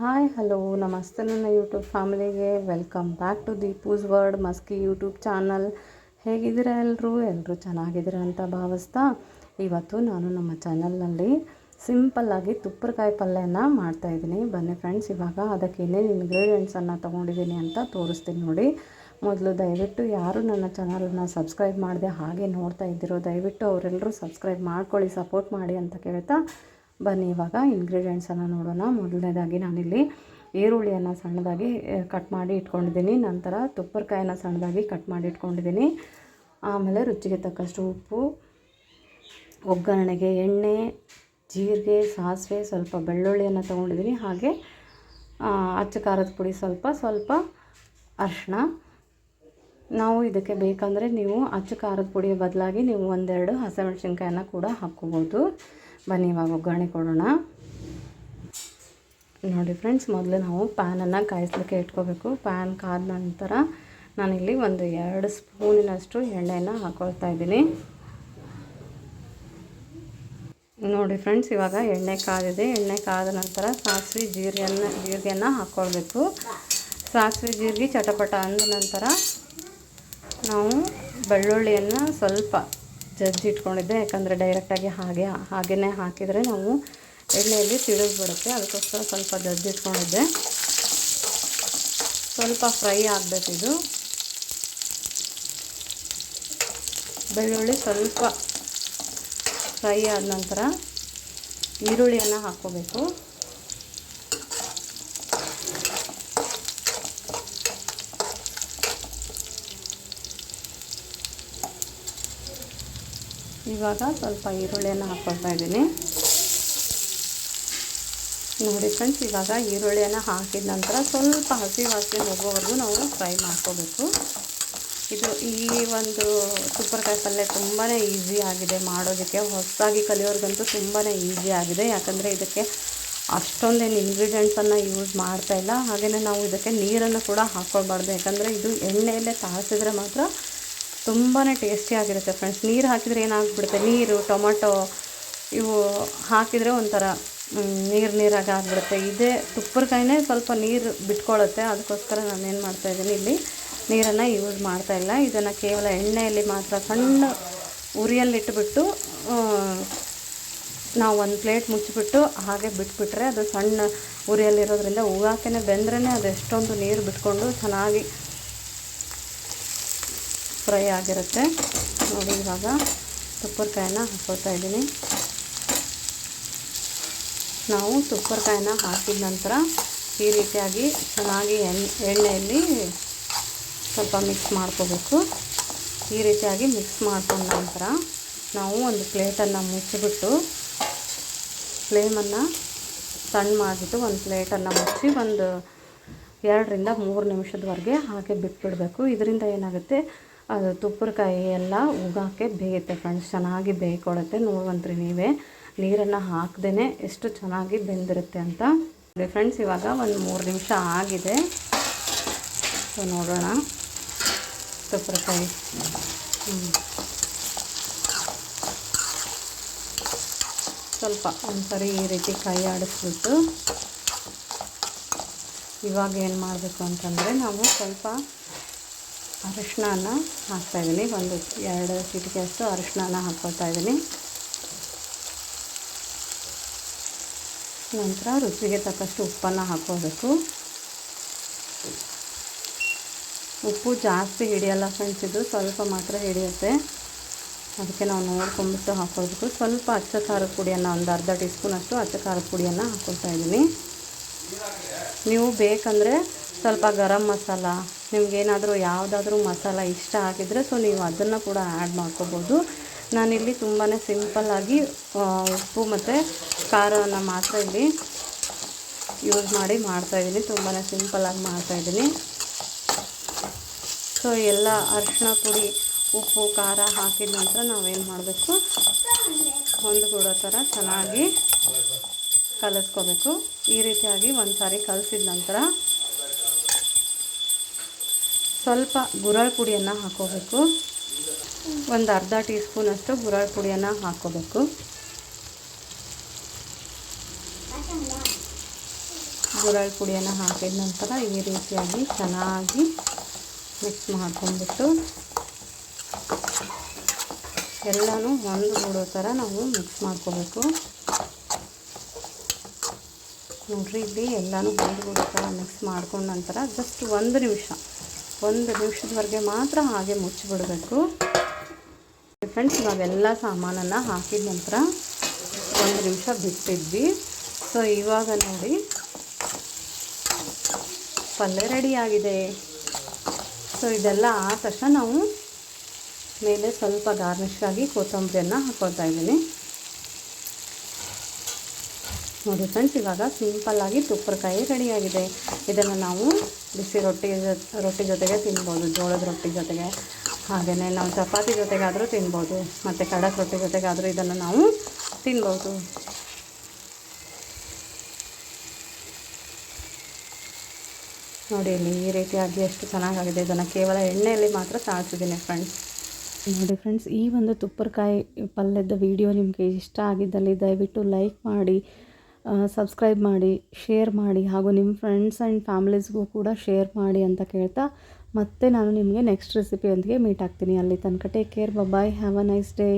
Hi, hello. ನಮಸ್ತೆ ನನ್ನ YouTube ಫ್ಯಾಮಿಲಿಗೆ. Welcome back to Deepu's world, Maski YouTube channel. ಹೇಗಿದ್ದೀರಾ ಎಲ್ಲರೂ? ಎಲ್ಲರೂ ಚೆನ್ನಾಗಿದ್ದೀರಾ ಅಂತ ಭಾವಿಸ್ತಾ ಇವತ್ತು ನಾನು ನಮ್ಮ ಚಾನಲ್ನಲ್ಲಿ ಸಿಂಪಲ್ಲಾಗಿ ತುಪ್ಪರಕಾಯಿ ಪಲ್ಯನ ಮಾಡ್ತಾಯಿದ್ದೀನಿ ಬನ್ನಿ ಫ್ರೆಂಡ್ಸ್ ಇವಾಗ ಅದಕ್ಕೆ ಏನೇನು ಇಂಗ್ರೀಡಿಯೆಂಟ್ಸನ್ನು ತೊಗೊಂಡಿದ್ದೀನಿ ಅಂತ ತೋರಿಸ್ತೀನಿ ನೋಡಿ. ಮೊದಲು ದಯವಿಟ್ಟು ಯಾರು ನನ್ನ ಚಾನಲನ್ನು ಸಬ್ಸ್ಕ್ರೈಬ್ ಮಾಡಿದೆ ಹಾಗೆ ನೋಡ್ತಾ ಇದ್ದೀರೋ ದಯವಿಟ್ಟು ಅವರೆಲ್ಲರೂ ಸಬ್ಸ್ಕ್ರೈಬ್ ಮಾಡ್ಕೊಳ್ಳಿ ಸಪೋರ್ಟ್ ಮಾಡಿ ಅಂತ ಕೇಳ್ತಾ ಬನ್ನಿ, ಇವಾಗ ಇಂಗ್ರೀಡಿಯೆಂಟ್ಸನ್ನು ನೋಡೋಣ. ಮೊದಲನೇದಾಗಿ ನಾನಿಲ್ಲಿ ಈರುಳ್ಳಿಯನ್ನು ಸಣ್ಣದಾಗಿ ಕಟ್ ಮಾಡಿ ಇಟ್ಕೊಂಡಿದ್ದೀನಿ. ನಂತರ ತುಪ್ಪರಕಾಯನ್ನು ಸಣ್ಣದಾಗಿ ಕಟ್ ಮಾಡಿ ಇಟ್ಕೊಂಡಿದ್ದೀನಿ. ಆಮೇಲೆ ರುಚಿಗೆ ತಕ್ಕಷ್ಟು ಉಪ್ಪು, ಒಗ್ಗರಣೆಗೆ ಎಣ್ಣೆ, ಜೀರಿಗೆ, ಸಾಸಿವೆ, ಸ್ವಲ್ಪ ಬೆಳ್ಳುಳ್ಳಿಯನ್ನು ತೊಗೊಂಡಿದ್ದೀನಿ. ಹಾಗೆ ಅಚ್ಚ ಖಾರದ ಪುಡಿ ಸ್ವಲ್ಪ ಸ್ವಲ್ಪ ಅರಿಶಿನ ನಾವು ಇದಕ್ಕೆ ಬೇಕಂದರೆ ನೀವು ಅಚ್ಚು ಖಾರದ ಪುಡಿಯ ಬದಲಾಗಿ ನೀವು ಒಂದೆರಡು ಹಸಿಮೆಣ್ಸಿನ್ಕಾಯನ್ನು ಕೂಡ ಹಾಕ್ಕೋಬೋದು. ಬನ್ನಿ ಇವಾಗ ಒಗ್ಗರಣೆ ಕೊಡೋಣ. ನೋಡಿ ಫ್ರೆಂಡ್ಸ್ ಮೊದಲು ನಾವು ಪ್ಯಾನನ್ನು ಕಾಯಿಸ್ಲಿಕ್ಕೆ ಇಟ್ಕೋಬೇಕು. ಪ್ಯಾನ್ ಕಾದ ನಂತರ ನಾನಿಲ್ಲಿ ಒಂದು ಎರಡು ಸ್ಪೂನಿನಷ್ಟು ಎಣ್ಣೆಯನ್ನು ಹಾಕ್ಕೊಳ್ತಾ ಇದ್ದೀನಿ. ನೋಡಿ ಫ್ರೆಂಡ್ಸ್ ಇವಾಗ ಎಣ್ಣೆ ಕಾದಿದೆ. ಎಣ್ಣೆ ಕಾದ ನಂತರ ಸಾಸಿವೆ ಜೀರಿಗೆಯನ್ನು ಜೀರಿಗೆಯನ್ನು ಹಾಕ್ಕೊಳ್ಬೇಕು ಸಾಸಿವೆ ಜೀರಿಗೆ ಚಟಪಟ ಅಂದ ನಂತರ ನಾವು ಬೆಳ್ಳುಳ್ಳಿಯನ್ನು ಸ್ವಲ್ಪ ಜಜ್ಜಿಟ್ಕೊಂಡಿದ್ದೆ ಯಾಕಂದರೆ ಡೈರೆಕ್ಟಾಗಿ ಹಾಗೆ ಹಾಗೆಯೇ ಹಾಕಿದರೆ ನಾವು ಎಣ್ಣೆಯಲ್ಲಿ ಸಿಡಿದ್ಬಿಡುತ್ತೆ ಅದಕ್ಕೋಸ್ಕರ ಸ್ವಲ್ಪ ಜಜ್ಜಿಟ್ಕೊಂಡಿದ್ದೆ ಸ್ವಲ್ಪ ಫ್ರೈ ಆಗಬೇಕಿದು ಬೆಳ್ಳುಳ್ಳಿ ಸ್ವಲ್ಪ ಫ್ರೈ ಆದ ನಂತರ ಈರುಳ್ಳಿಯನ್ನು ಹಾಕ್ಕೋಬೇಕು. ಇವಾಗ ಸ್ವಲ್ಪ ಈರುಳ್ಳಿಯನ್ನು ಹಾಕ್ಕೊಳ್ತಾ ಇದ್ದೀನಿ. ನೋಡಿ ಫ್ರೆಂಡ್ಸ್ ಇವಾಗ ಈರುಳ್ಳಿಯನ್ನು ಹಾಕಿದ ನಂತರ ಸ್ವಲ್ಪ ಹಸಿ ವಾಸನೆ ಹೋಗೋವರೆಗೂ ನಾವು ಫ್ರೈ ಮಾಡ್ಕೋಬೇಕು. ಇದು ಈ ಒಂದು ಸೂಪರ್ಕಾಯಿ ಪಲ್ಯ ತುಂಬಾ ಈಸಿ ಆಗಿದೆ ಮಾಡೋದಕ್ಕೆ. ಹೊಸದಾಗಿ ಕಲಿಯೋರಿಗಂತೂ ತುಂಬಾ ಈಸಿ ಆಗಿದೆ. ಯಾಕಂದರೆ ಇದಕ್ಕೆ ಅಷ್ಟೊಂದೇನು ಇಂಗ್ರೀಡಿಯೆಂಟ್ಸನ್ನು ಯೂಸ್ ಮಾಡ್ತಾ ಇಲ್ಲ. ಹಾಗೆಯೇ ನಾವು ಇದಕ್ಕೆ ನೀರನ್ನು ಕೂಡ ಹಾಕ್ಕೊಳ್ಬಾರ್ದು ಯಾಕಂದರೆ ಇದು ಎಣ್ಣೆಯಲ್ಲೇ ತಾಳಿಸಿದ್ರೆ ಮಾತ್ರ ತುಂಬಾ ಟೇಸ್ಟಿಯಾಗಿರುತ್ತೆ ಫ್ರೆಂಡ್ಸ್ ನೀರು ಹಾಕಿದರೆ ಏನಾಗ್ಬಿಡುತ್ತೆ? ನೀರು, ಟೊಮೊಟೊ, ಇವು ಹಾಕಿದರೆ ಒಂಥರ ನೀರು ನೀರಾಗಿ ಆಗಿಬಿಡುತ್ತೆ. ಇದೇ ತುಪ್ಪರಕಾಯಿನೇ ಸ್ವಲ್ಪ ನೀರು ಬಿಟ್ಕೊಳ್ಳುತ್ತೆ ಅದಕ್ಕೋಸ್ಕರ ನಾನು ಏನು ಮಾಡ್ತಾಯಿದ್ದೀನಿ ಇಲ್ಲಿ, ನೀರನ್ನು ಯೂಸ್ ಮಾಡ್ತಾಯಿಲ್ಲ ಇದನ್ನು ಕೇವಲ ಎಣ್ಣೆಯಲ್ಲಿ ಮಾತ್ರ ಸಣ್ಣ ಉರಿಯಲ್ಲಿಟ್ಬಿಟ್ಟು ನಾವು ಒಂದು ಪ್ಲೇಟ್ ಮುಚ್ಚಿಬಿಟ್ಟು ಹಾಗೆ ಬಿಟ್ಬಿಟ್ರೆ ಅದು ಸಣ್ಣ ಉರಿಯಲ್ಲಿರೋದ್ರಿಂದ ಹೂವಾಕೆನೆ ಬೆಂದ್ರೇ ಅದು ಎಷ್ಟೊಂದು ನೀರು ಬಿಟ್ಕೊಂಡು ಚೆನ್ನಾಗಿ ಫ್ರೈ ಆಗಿರುತ್ತೆ. ನೋಡಿ ಇವಾಗ ತುಪ್ಪರಕಾಯಿನ ಹಾಕೋತಾ ಇದ್ದೀನಿ. ನಾವು ತುಪ್ಪರಕಾಯಿನ ಹಾಕಿದ ನಂತರ ಈ ರೀತಿಯಾಗಿ ಚೆನ್ನಾಗಿ ಎಣ್ಣೆ ಎಣ್ಣೆಯಲ್ಲಿ ಸ್ವಲ್ಪ ಮಿಕ್ಸ್ ಮಾಡ್ಕೋಬೇಕು. ಈ ರೀತಿಯಾಗಿ ಮಿಕ್ಸ್ ಮಾಡ್ಕೊಂಡ ನಂತರ ನಾವು ಒಂದು ಪ್ಲೇಟನ್ನು ಮುಚ್ಚಿಬಿಟ್ಟು ಫ್ಲೇಮನ್ನು ಸಣ್ಣ ಮಾಡಿಬಿಟ್ಟು ಒಂದು ಪ್ಲೇಟನ್ನು ಮುಚ್ಚಿ ಒಂದು ಎರಡರಿಂದ ಮೂರು ನಿಮಿಷದವರೆಗೆ ಹಾಗೆ ಬಿಟ್ಬಿಡಬೇಕು. ಇದರಿಂದ ಏನಾಗುತ್ತೆ? ಅದು ತುಪ್ಪರಕಾಯಿ ಎಲ್ಲ ಉಗಾಕೆ ಬೇಯುತ್ತೆ ಫ್ರೆಂಡ್ಸ್ ಚೆನ್ನಾಗಿ ಬೇಯ್ಕೊಳ್ಳುತ್ತೆ ನೋಡುವಂತ್ರಿ ನೀವೇ. ನೀರನ್ನು ಹಾಕ್ದೇ ಎಷ್ಟು ಚೆನ್ನಾಗಿ ಬೆಂದಿರುತ್ತೆ ಅಂತ. ಫ್ರೆಂಡ್ಸ್ ಇವಾಗ ಒಂದು ಮೂರು ನಿಮಿಷ ಆಗಿದೆ. ಸೊ ನೋಡೋಣ. ತುಪ್ಪರಕಾಯಿ. ಸ್ವಲ್ಪ ಒಂದ್ಸರಿ ಈ ರೀತಿ ಕೈ ಆಡಿಸ್ಬಿಟ್ಟು ಇವಾಗ ಏನು ಮಾಡಬೇಕು ಅಂತಂದರೆ ನಾವು ಸ್ವಲ್ಪ ಅರಿಶಿನ ಹಾಕ್ತಾಯಿದ್ದೀನಿ ಒಂದು ಎರಡು ಚಿಟಿಕೆಯಷ್ಟು ಅರಿಶಿನ ಹಾಕ್ಕೊಳ್ತಾ ಇದ್ದೀನಿ. ನಂತರ ರುಚಿಗೆ ತಕ್ಕಷ್ಟು ಉಪ್ಪನ್ನು ಹಾಕೋಬೇಕು ಉಪ್ಪು ಜಾಸ್ತಿ ಹಿಡಿಯಲ್ಲ ಫ್ರೆಂಡ್ಸ್ ಇದು ಸ್ವಲ್ಪ ಮಾತ್ರ ಹಿಡಿಯುತ್ತೆ. ಅದಕ್ಕೆ ನಾವು ನೋಡ್ಕೊಂಬಿಟ್ಟು ಹಾಕೋಬೇಕು ಸ್ವಲ್ಪ ಅಚ್ಚ ಖಾರದ ಪುಡಿಯನ್ನು ಒಂದು ಅರ್ಧ ಟೀ ಸ್ಪೂನಷ್ಟು ಅಚ್ಚ ಖಾರದ ಪುಡಿಯನ್ನು ಹಾಕ್ಕೊಳ್ತಾ ಇದ್ದೀನಿ. ನೀವು ಬೇಕಂದರೆ ಸ್ವಲ್ಪ ಗರಂ ಮಸಾಲ ನಿಮಗೇನಾದರೂ ಯಾವುದಾದ್ರೂ ಮಸಾಲ ಇಷ್ಟ ಆಗಿದ್ದರೆ ಸೊ ನೀವು ಅದನ್ನು ಕೂಡ ಆ್ಯಡ್ ಮಾಡ್ಕೋಬೋದು. ನಾನಿಲ್ಲಿ ತುಂಬಾ ಸಿಂಪಲ್ಲಾಗಿ ಉಪ್ಪು ಮತ್ತು ಖಾರವನ್ನು ಮಾತ್ರ ಇಲ್ಲಿ ಯೂಸ್ ಮಾಡಿ ಮಾಡ್ತಾಯಿದ್ದೀನಿ ತುಂಬಾ ಸಿಂಪಲ್ಲಾಗಿ ಮಾಡ್ತಾಯಿದ್ದೀನಿ ಸೊ ಎಲ್ಲ ಅರಿಶಿನ ಪುಡಿ, ಉಪ್ಪು, ಖಾರ ಹಾಕಿದ ನಂತರ ನಾವೇನು ಮಾಡಬೇಕು? ಹೊಂದ್ಕೊಡೋ ಥರ ಚೆನ್ನಾಗಿ ಕಲಿಸ್ಕೋಬೇಕು. ಈ ರೀತಿಯಾಗಿ ಒಂದು ಸಾರಿ ಕಲಿಸಿದ ನಂತರ ಸ್ವಲ್ಪ ಗುರಳ್ ಪುಡಿಯನ್ನು ಹಾಕೋಬೇಕು. ಒಂದು ಅರ್ಧ ಟೀ ಸ್ಪೂನಷ್ಟು ಗುರಳ್ ಪುಡಿಯನ್ನು ಹಾಕೋಬೇಕು. ಗುರಳ್ ಪುಡಿಯನ್ನು ಹಾಕಿದ ನಂತರ ಈ ರೀತಿಯಾಗಿ ಚೆನ್ನಾಗಿ ಮಿಕ್ಸ್ ಮಾಡ್ಕೊಂಡ್ಬಿಟ್ಟು ಎಲ್ಲನೂ ಒಂದು ಗೂಡೋ ಥರ ನಾವು ಮಿಕ್ಸ್ ಮಾಡ್ಕೋಬೇಕು. ನೋಡ್ರಿ, ಇಲ್ಲಿ ಎಲ್ಲನೂ ಒಂದು ಗೂಡೋ ಥರ ಮಿಕ್ಸ್ ಮಾಡ್ಕೊಂಡ ನಂತರ ಜಸ್ಟ್ ಒಂದು ನಿಮಿಷ ಒಂದು ನಿಮಿಷದವರೆಗೆ ಮಾತ್ರ ಹಾಗೆ ಮುಚ್ಚಿಬಿಡಬೇಕು. ಫ್ರೆಂಡ್ಸ್ ನಾವೆಲ್ಲ ಸಾಮಾನನ್ನು ಹಾಕಿದ ನಂತರ ಒಂದು ನಿಮಿಷ ಬಿಟ್ಟಿದ್ವಿ. ಸೊ ಇವಾಗ ನೋಡಿ. ಪಲ್ಯ ರೆಡಿಯಾಗಿದೆ ಸೊ ಇದೆಲ್ಲ ಆದ ತಕ್ಷಣ ನಾವು ಮೇಲೆ ಸ್ವಲ್ಪ ಗಾರ್ನಿಷ್ಗಾಗಿ ಕೊತ್ತಂಬರಿಯನ್ನು ಹಾಕ್ಕೊಳ್ತಾ ಇದ್ದೀನಿ. ನೋಡಿ ಫ್ರೆಂಡ್ಸ್, ಇವಾಗ ಸಿಂಪಲ್ಲಾಗಿ ತುಪ್ಪರಕಾಯಿ ರೆಡಿಯಾಗಿದೆ. ಇದನ್ನು ನಾವು ಬಿಸಿ ರೊಟ್ಟಿ ರೊಟ್ಟಿ ಜೊತೆಗೆ ತಿನ್ಬೋದು, ಜೋಳದ ರೊಟ್ಟಿ ಜೊತೆಗೆ. ಹಾಗೆಯೇ ನಾವು ಚಪಾತಿ ಜೊತೆಗಾದರೂ ತಿನ್ಬೋದು, ಮತ್ತು ಕಡಕ್ ರೊಟ್ಟಿ ಜೊತೆಗಾದರೂ ಇದನ್ನು ನಾವು ತಿನ್ಬೋದು. ನೋಡಿ, ಇಲ್ಲಿ ಈ ರೀತಿಯಾಗಿ ಎಷ್ಟು ಚೆನ್ನಾಗಾಗಿದೆ. ಇದನ್ನು ಕೇವಲ ಎಣ್ಣೆಯಲ್ಲಿ ಮಾತ್ರ ಸಾಧಿಸಿದ್ದೀನಿ ಫ್ರೆಂಡ್ಸ್. ನೋಡಿ ಫ್ರೆಂಡ್ಸ್, ಈ ಒಂದು ತುಪ್ಪರಕಾಯಿ ಪಲ್ಯದ ವಿಡಿಯೋ ನಿಮಗೆ ಇಷ್ಟ ಆಗಿದ್ದಲ್ಲಿ ದಯವಿಟ್ಟು ಲೈಕ್ ಮಾಡಿ ಸಬ್ಸ್ಕ್ರೈಬ್ ಮಾಡಿ ಶೇರ್ ಮಾಡಿ, ಹಾಗೂ ನಿಮ್ಮ ಫ್ರೆಂಡ್ಸ್ ಆ್ಯಂಡ್ ಫ್ಯಾಮಿಲೀಸ್ಗೂ ಕೂಡ ಶೇರ್ ಮಾಡಿ ಅಂತ ಕೇಳ್ತಾ ಮತ್ತೆ ನಾನು ನಿಮಗೆ ನೆಕ್ಸ್ಟ್ ರೆಸಿಪಿಯೊಂದಿಗೆ ಮೀಟ್ ಆಗ್ತೀನಿ. ಅಲ್ಲಿ ತನಕ take care bye have a nice day